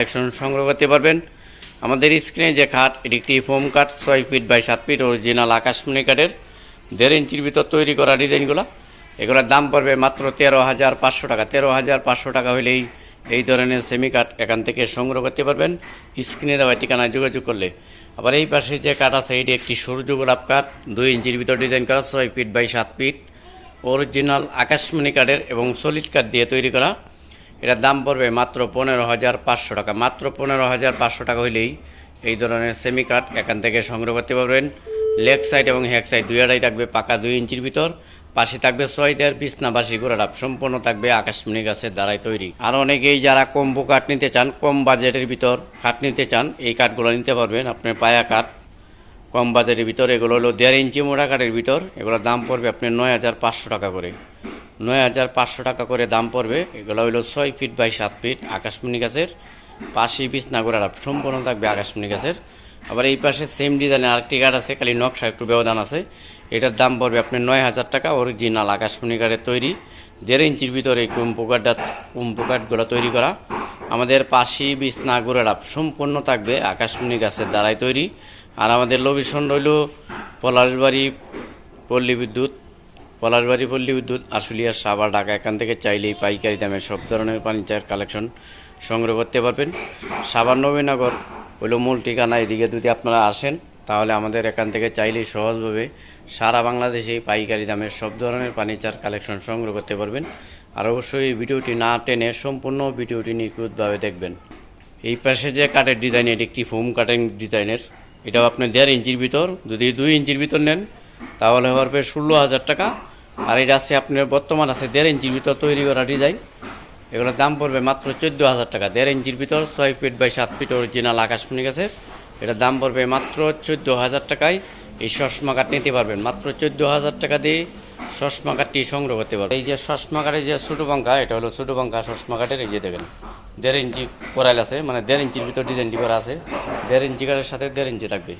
Collection সংগ্রহ করতে পারবেন। আমাদের স্ক্রিনে যে খাট, এটি একটি ফোম কাঠ ছয় ফিট বাই সাত ফিট অরিজিনাল আকাশমণি কাঠের দেড় ইঞ্চির ভিতর তৈরি করা ডিজাইনগুলো। এগুলোর দাম পড়বে মাত্র তেরো হাজার পাঁচশো টাকা। তেরো হাজার পাঁচশো টাকা হলেই এই ধরনের সেমি কাঠ এখান থেকে সংগ্রহ করতে পারবেন। স্ক্রিনে দেওয়া ঠিকানায় যোগাযোগ করলে। আবার এই পাশে যে কাঠ আছে, এটি একটি সূর্য গোলাপ কাঠ দুই ইঞ্চির ভিতর ডিজাইন করা, ছয় ফিট বাই সাত ফিট অরিজিনাল আকাশমণি কাঠের এবং সলিড কাঠ দিয়ে তৈরি করা। এটার দাম পড়বে মাত্র পনেরো হাজার পাঁচশো টাকা। মাত্র পনেরো হাজার পাঁচশো টাকা হইলেই এই ধরনের সেমি কাঠ এখান থেকে সংগ্রহ করতে পারবেন। লেগ সাইড এবং হ্যাক সাইড দুই আড়াই থাকবে পাকা দুই ইঞ্চির ভিতর, পাশে থাকবে ছয় দেড় বিছনা বাসি গোড়াডাপ সম্পূর্ণ থাকবে আকাশমণি গাছের দ্বারাই তৈরি। আর অনেকেই যারা কম্বো কাঠ নিতে চান, কম বাজেটের ভিতর কাঠ নিতে চান, এই কাঠগুলো নিতে পারবেন। আপনার পায়া কাঠ কম বাজারের ভিতর, এগুলো হলো দেড় ইঞ্চি মোটা কাঠের ভিতর, এগুলোর দাম পড়বে আপনার নয় হাজার পাঁচশো টাকা করে। নয় হাজার পাঁচশো টাকা করে দাম পড়বে। এগুলো হলো ছয় ফিট বাই সাত ফিট আকাশমণি গাছের। পাশে পিস নাগরার সম্পূর্ণ থাকবে আকাশমণি গাছের। আবার এই পাশে সেম ডিজাইনের আরেকটি কাঠ আছে, খালি নকশা একটু ব্যবধান আছে। এটার দাম পড়বে আপনার নয় হাজার টাকা অরিজিনাল আকাশমণি কাঠের তৈরি। দেড় ইঞ্চির ভিতরে এই কুম্পু কাঠটা কুম্পু কাঠগুলো তৈরি করা। আমাদের পাশি বিছনা গোড়াডাপ সম্পূর্ণ থাকবে আকাশমণি গাছের দ্বারাই তৈরি। আর আমাদের লোকেশন রইল পলাশবাড়ি পল্লী বিদ্যুৎ পলাশবাড়ি, পল্লী বিদ্যুৎ আশুলিয়া সাবার ঢাকা, এখান থেকে চাইলেই পাইকারি দামে সব ধরনের ফার্নিচার কালেকশন সংগ্রহ করতে পারবেন। সাবার নবীনগর হইল মূল ঠিকানা, এদিকে যদি আপনারা আসেন, তাহলে আমাদের এখান থেকে চাইলেই সহজভাবে সারা বাংলাদেশে পাইকারি দামে সব ধরনের ফার্নিচার কালেকশন সংগ্রহ করতে পারবেন। আর অবশ্যই এই ভিডিওটি না টেনে সম্পূর্ণ ভিডিওটি নিখুঁতভাবে দেখবেন। এই পাশে যে কাঠের ডিজাইন এটি একটি ফোম কাটিং ডিজাইনের এটাও আপনি দেড় ইঞ্চির ভিতর, যদি দুই ইঞ্চির ভিতর নেন, তাহলে পড়বে ষোলো হাজার টাকা। আর এটা আছে আপনার বর্তমান আছে দেড় ইঞ্চির ভিতর তৈরি করা ডিজাইন। এগুলোর দাম পড়বে মাত্র চোদ্দ হাজার টাকা। দেড় ইঞ্চির ভিতর ছয় ফিট বাই সাত ফিট অরিজিনাল আকাশমণি গাছের। এটার দাম পড়বে মাত্র চোদ্দ হাজার টাকায়। এই চশমা কাঠ নিতে পারবেন। মাত্র চোদ্দ হাজার টাকা দিয়ে চশমা কাঠটি সংগ্রহ করতে পারবেন। এই যে চশমা কাঠের যে ছোটো পাঙ্খা, এটা হলো ছোটো পাঙ্খা চশমা কাঠের, এই যে দেখেন, দেড় ইঞ্চি কোরাইল আছে মানে দেড় ইঞ্চির ভিতর ডিজাইনটি করা আছে। দেড় ইঞ্চি কাঠের সাথে দেড় ইঞ্চি থাকবে।